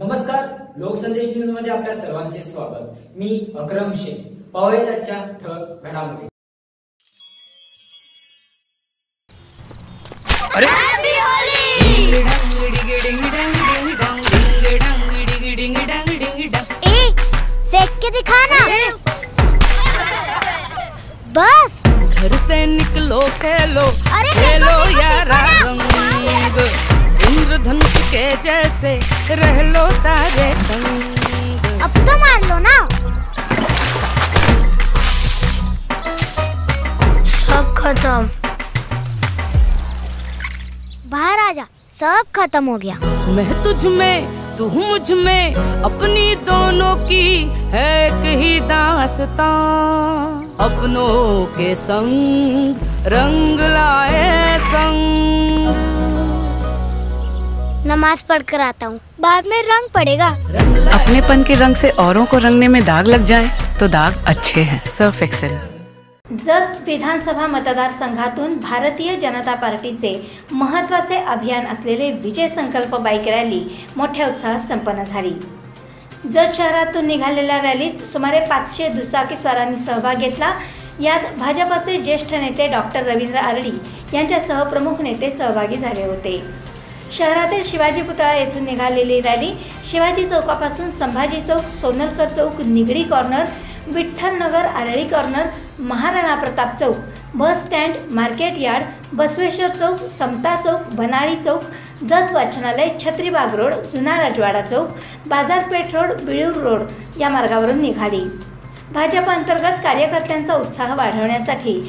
नमस्कार लोकसंदेश न्यूज़ मध्ये आपल्या सर्वांचे स्वागत. मी अक्रम शेख पाहूयात आजच्या ठळक घडामोडी. बस। घर से निकलो खेलो अरे खेलो यारा। इंद्रधनुष के जैसे रह लो सारे संग। अब तो मार लो ना। सब खत्म। बाहर आ जा सब खत्म हो गया। मैं तुझ में तू मुझमें अपनी दोनों की है एक ही दास्तां। अपनों के संग रंग लाए संग। नमाज पढ़ कर आता हूँ। बाद में रंग पड़ेगा। अपनेपन के रंग से औरों को रंगने में दाग लग जाए तो दाग अच्छे हैं सर्फ एक्सेल जत विधानसभा मतदारसंघातून भारतीय जनता पार्टीचे महत्त्वाचे अभियान असलेले विजय संकल्प बाईक रॅली मोठ्या उत्साहात संपन्न झाली. जत शहरातून निघालेल्या रॅलीत सुमारे पाचशे दुचाकी स्वारांनी सहभाग घेतला यात भाजपाचे ज्येष्ठ नेते डॉक्टर रवींद्र आरडी यांच्यासह प्रमुख नेते सहभागी झाले होते. शहरातील शिवाजी पुतळा येथून निघालेली रॅली शिवाजी चौकापासून संभाजी चौक सोनलकर चौक निगडी कॉर्नर विठ्ठलनगर आरळी कॉर्नर महाराणा प्रताप चौक bus stand market yard Basaveshwar चौक समता चौक बनाळी चौक जत वाचनालय छत्रीबाग रोड जुना राजवाडा चौक बाजारपेठ रोड बिळूर रोड या मार्गावरून निघाली. भाजप अंतर्गत कार्यकर्त्यांचा उत्साह वाढवण्यासाठी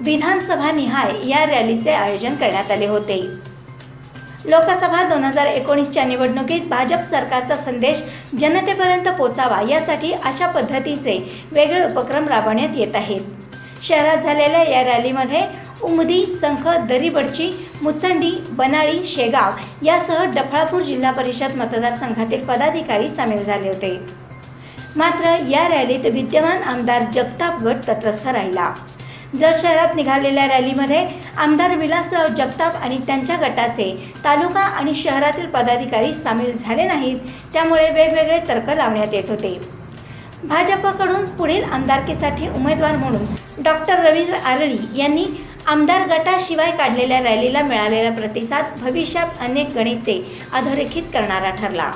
विधानसभा निहाय या रॅलीचे आयोजन करण्यात आले होते. लोकसभा दोन हजार एकोणीसच्या निवडणुकीत भाजप सरकारचा संदेश जनतेपर्यंत पोचावा यासाठी अशा पद्धतीचे वेगळे उपक्रम राबवण्यात येत आहेत. शहरात झालेल्या या रॅलीमध्ये उमदी संख दरीबडची मुचंडी बनाळी शेगाव यासह डफळापूर जिल्हा परिषद मतदारसंघातील पदाधिकारी सामील झाले होते. मात्र या रॅलीत विद्यमान आमदार जगताप गट तटस्थ राहिला. जत शहरात निघालेल्या रॅलीमध्ये आमदार विलासराव जगताप आणि त्यांच्या गटाचे तालुका आणि शहरातील पदाधिकारी सामील झाले नाहीत. त्यामुळे वेगवेगळे तर्क लावण्यात येत होते. भाजपकडून पुढील आमदारकीसाठी उमेदवार म्हणून डॉक्टर रवींद्र आरळी यांनी आमदार गटाशिवाय काढलेल्या रॅलीला मिळालेला प्रतिसाद भविष्यात अनेक गणिते अधोरेखित करणारा ठरला.